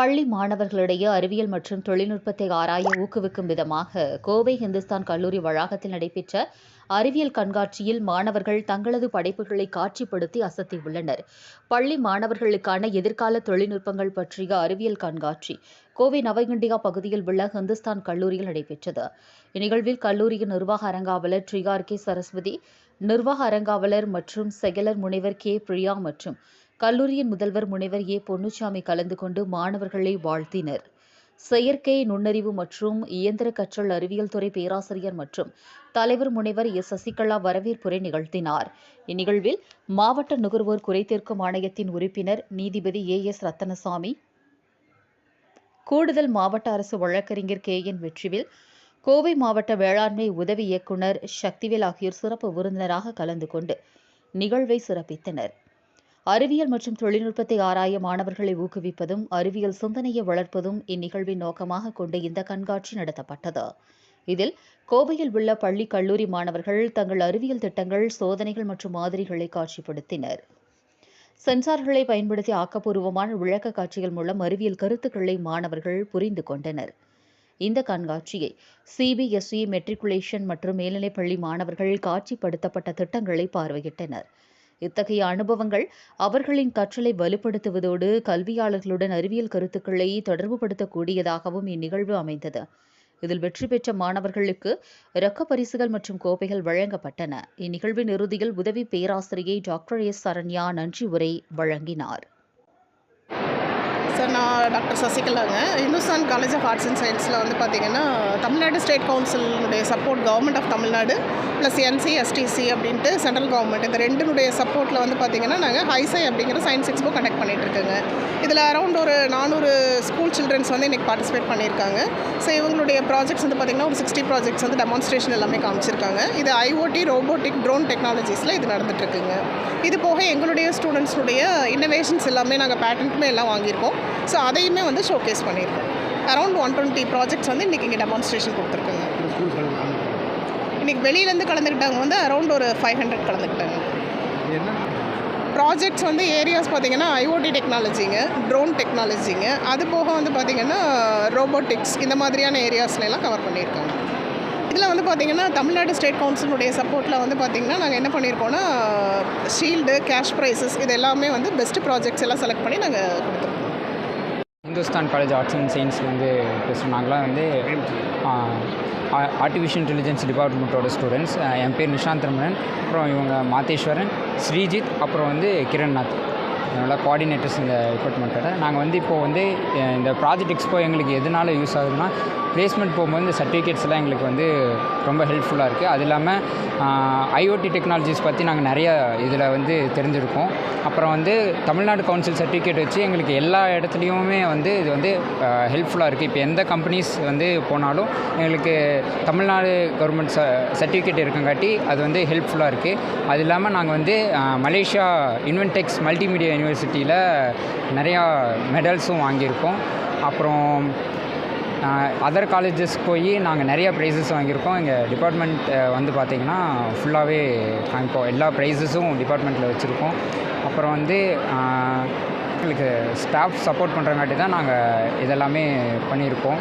பள்ளி மாணவர்களிடையே அறிவியல் மற்றும் தொழில்நுட்பத்தை ஆராய ஊக்குவிக்கும் விதமாக கோவை இந்துஸ்தான் கல்லூரி வளாகத்தில் நடைபெற்ற அறிவியல் கண்காட்சியில் மாணவர்கள் தங்களது படைப்புகளை காட்சிப்படுத்தி அசத்தியுள்ளனர். பள்ளி மாணவர்களுக்கான எதிர்கால தொழில்நுட்பங்கள் பற்றிய அறிவியல் கண்காட்சி கோவை நவகிண்டியா பகுதியில் உள்ள ஹிந்துஸ்தான் கல்லூரியில் நடைபெற்றது. இந்நிகழ்வில் கல்லூரியின் நிர்வாக அரங்காவலர் டி கே சரஸ்வதி நிர்வாக அரங்காவலர் மற்றும் செயலர் முனைவர் கே பிரியா மற்றும் கல்லூரியின் முதல்வர் முனைவர் ஏ. பொன்னுச்சாமி கலந்து கொண்டு மாணவர்களை வாழ்த்தினர். செயற்கை நுண்ணறிவு மற்றும் இயந்திர கற்றல் அறிவியல் துறை பேராசிரியர் மற்றும் தலைவர் முனைவர் எஸ். சசிகலா வரவேற்புரை நிகழ்த்தினார். இந்நிகழ்வில் மாவட்ட நுகர்வோர் குறைதீர்க்கும் ஆணையத்தின் உறுப்பினர் நீதிபதி ஏ. எஸ். ரத்தனசாமி கூடுதல் மாவட்ட அரசு வழக்கறிஞர் கே. என். வெற்றிவில் கோவை மாவட்ட வேளாண்மை உதவி இயக்குனர் சக்திவேல் ஆகியோர் சிறப்பு விருந்தினராக கலந்து கொண்டு நிகழ்வை சிறப்பித்தனர். அறிவியல் மற்றும் தொழில்நுட்பத்தை ஆராய மாணவர்களை ஊக்குவிப்பதும் அறிவியல் சிந்தனையை வளர்ப்பதும் இந்நிகழ்வின் நோக்கமாக கொண்டு இந்த கண்காட்சி நடத்தப்பட்டது. இதில் கோவையில் உள்ள பள்ளி கல்லூரி மாணவர்கள் தங்கள் அறிவியல் திட்டங்கள் சோதனைகள் மற்றும் மாதிரிகளை காட்சிப்படுத்தினர். சென்சார்களை பயன்படுத்தி ஆக்கப்பூர்வமான விளக்க காட்சிகள் மூலம் அறிவியல் கருத்துக்களை மாணவர்கள் புரிந்து கொண்டனர். இந்த கண்காட்சியை சிபிஎஸ்இ மெட்ரிகுலேஷன் மற்றும் மேல்நிலைப்பள்ளி மாணவர்கள் காட்சிப்படுத்தப்பட்ட திட்டங்களை பார்வையிட்டனர். இத்தகைய அனுபவங்கள் அவர்களின் கற்றலை வலுப்படுத்துவதோடு கல்வியாளர்களுடன் அறிவியல் கருத்துக்களை தொடர்புபடுத்தக்கூடியதாகவும் இந்நிகழ்வு அமைந்தது. இதில் வெற்றி பெற்ற மாணவர்களுக்கு ரொக்க பரிசுகள் மற்றும் கோப்பைகள் வழங்கப்பட்டன. இந்நிகழ்வின் இறுதியில் உதவி பேராசிரியை டாக்டர் எஸ் சரண்யா நன்றி உரை வழங்கினார். சார் நான் doctor சசிகலாங்க. Hindustan college of arts and சயின்ஸில் வந்து பார்த்தீங்கன்னா Tamil Nadu state கவுன்சிலுடைய support government of Tamil Nadu plus NC STC அப்படின்ட்டு சென்ட்ரல் கவர்மெண்ட் இந்த ரெண்டுனுடைய சப்போர்ட்டில் வந்து பார்த்தீங்கன்னா நாங்கள் ஹைசை அப்படிங்கிற சயின்ஸ் எக்ஸ்போ கண்டக்ட் பண்ணிகிட்ருக்கோங்க இதில் அரௌண்ட் ஒரு நானூறு ஸ்கூல் சில்ட்ரன்ஸ் வந்து இன்றைக்கி பார்ட்டிசிபேட் பண்ணியிருக்காங்க. ஸோ இவங்களுடைய ப்ராஜெக்ட்ஸ் வந்து பார்த்திங்கன்னா ஒரு சிக்ஸ்டி ப்ராஜெக்ட்ஸ் வந்து டெமான்ஸ்ட்ரேஷன் எல்லாமே காமிச்சிருக்காங்க. இது ஐஓடி ரோபோட்டிக் ட்ரோன் டெக்னாலஜிஸில் இது நடந்துகிட்ருக்குங்க இது போக எங்களுடைய ஸ்டூடெண்ட்ஸுடைய இன்னோவேஷன்ஸ் எல்லாமே நாங்கள் பேட்டன்ட்டுமே எல்லாம் வாங்கியிருக்கோம். ஸோ அதையுமே வந்து ஷோகேஸ் பண்ணியிருக்கோம். அரௌண்ட் ஒன் டுவெண்ட்டி ப்ராஜெக்ட்ஸ் வந்து இன்றைக்கி இங்கே டெமான்ஸ்ட்ரேஷன் கொடுத்துருக்குங்க. இன்றைக்கி வெளியிலேருந்து கலந்துக்கிட்டவங்க வந்து அரௌண்ட் ஒரு ஃபைவ் ஹண்ட்ரட் கலந்துக்கிட்டாங்க. ப்ராஜெக்ட்ஸ் வந்து ஏரியாஸ் பார்த்தீங்கன்னா ஐஓடி டெக்னாலஜிங்க ட்ரோன் டெக்னாலஜிங்க அது போக வந்து பார்த்திங்கன்னா ரோபோட்டிக்ஸ் இந்த மாதிரியான ஏரியாஸ்லாம் கவர் பண்ணியிருக்காங்க. இதில் வந்து பார்த்திங்கன்னா தமிழ்நாடு ஸ்டேட் கவுன்சிலுடைய சப்போர்ட்டில் வந்து பார்த்திங்கன்னா நாங்கள் என்ன பண்ணியிருக்கோன்னா ஷீல்டு கேஷ் ப்ரைஸஸ் இது எல்லாமே வந்து பெஸ்ட் ப்ராஜெக்ட்ஸ் எல்லாம் செலக்ட் பண்ணி நாங்கள் கொடுத்துருக்கோம். இந்துஸ்தான் காலேஜ் ஆர்ட்ஸ் அண்ட் சயின்ஸ்லேருந்து பேசுகிறோம் நாங்களாம் வந்து ஆர்டிஃபிஷியல் இன்டெலிஜென்ஸ் டிபார்ட்மெண்ட்டோட ஸ்டூடெண்ட்ஸ் என் பேர் நிஷாந்த் ரமணன் அப்புறம் இவங்க மாத்தேஸ்வரன் ஸ்ரீஜித் அப்புறம் வந்து கிரண்நாத். என்னோட கோஆர்டினேட்டர்ஸ் இந்த டிபார்ட்மெண்ட்டோட நாங்கள் வந்து இப்போது வந்து இந்த ப்ராஜெக்ட் எக்ஸ்போ எங்களுக்கு எதனால யூஸ் ஆகுதுன்னா பிளேஸ்மெண்ட் போகும்போது இந்த சர்டிஃபிகேட்ஸ்லாம் எங்களுக்கு வந்து ரொம்ப ஹெல்ப்ஃபுல்லாக இருக்குது அது இல்லாமல் ஐஓடி டெக்னாலஜிஸ் பற்றி நாங்கள் நிறையா இதில் வந்து தெரிஞ்சிருக்கோம். அப்புறம் வந்து தமிழ்நாடு கவுன்சில் சர்டிஃபிகேட் வச்சு எங்களுக்கு எல்லா இடத்துலையுமே வந்து இது வந்து ஹெல்ப்ஃபுல்லாக இருக்குது இப்போ எந்த கம்பெனிஸ் வந்து போனாலும் எங்களுக்கு தமிழ்நாடு கவர்மெண்ட் ச சர்டிஃபிகேட் இருக்கங்காட்டி அது வந்து ஹெல்ப்ஃபுல்லாக இருக்குது அது இல்லாமல் நாங்கள் வந்து மலேசியா இன்வென்டெக்ஸ் மல்டிமீடியா யூனிவர்சிட்டியில் நிறையா மெடல்ஸும் வாங்கியிருக்கோம். அப்புறம் அதர் காலேஜஸ் போய் நாங்கள் நிறைய ப்ரைஸஸ் வாங்கியிருக்கோம். எங்கள் டிபார்ட்மெண்ட் வந்து பார்த்திங்கன்னா ஃபுல்லாகவே காமிப்போம் எல்லா ப்ரைஸஸும் டிபார்ட்மெண்ட்டில் வச்சுருக்கோம். அப்புறம் வந்து எங்களுக்கு ஸ்டாஃப் சப்போர்ட் பண்ணுறங்காட்டி தான் நாங்கள் இதெல்லாமே பண்ணியிருக்கோம்.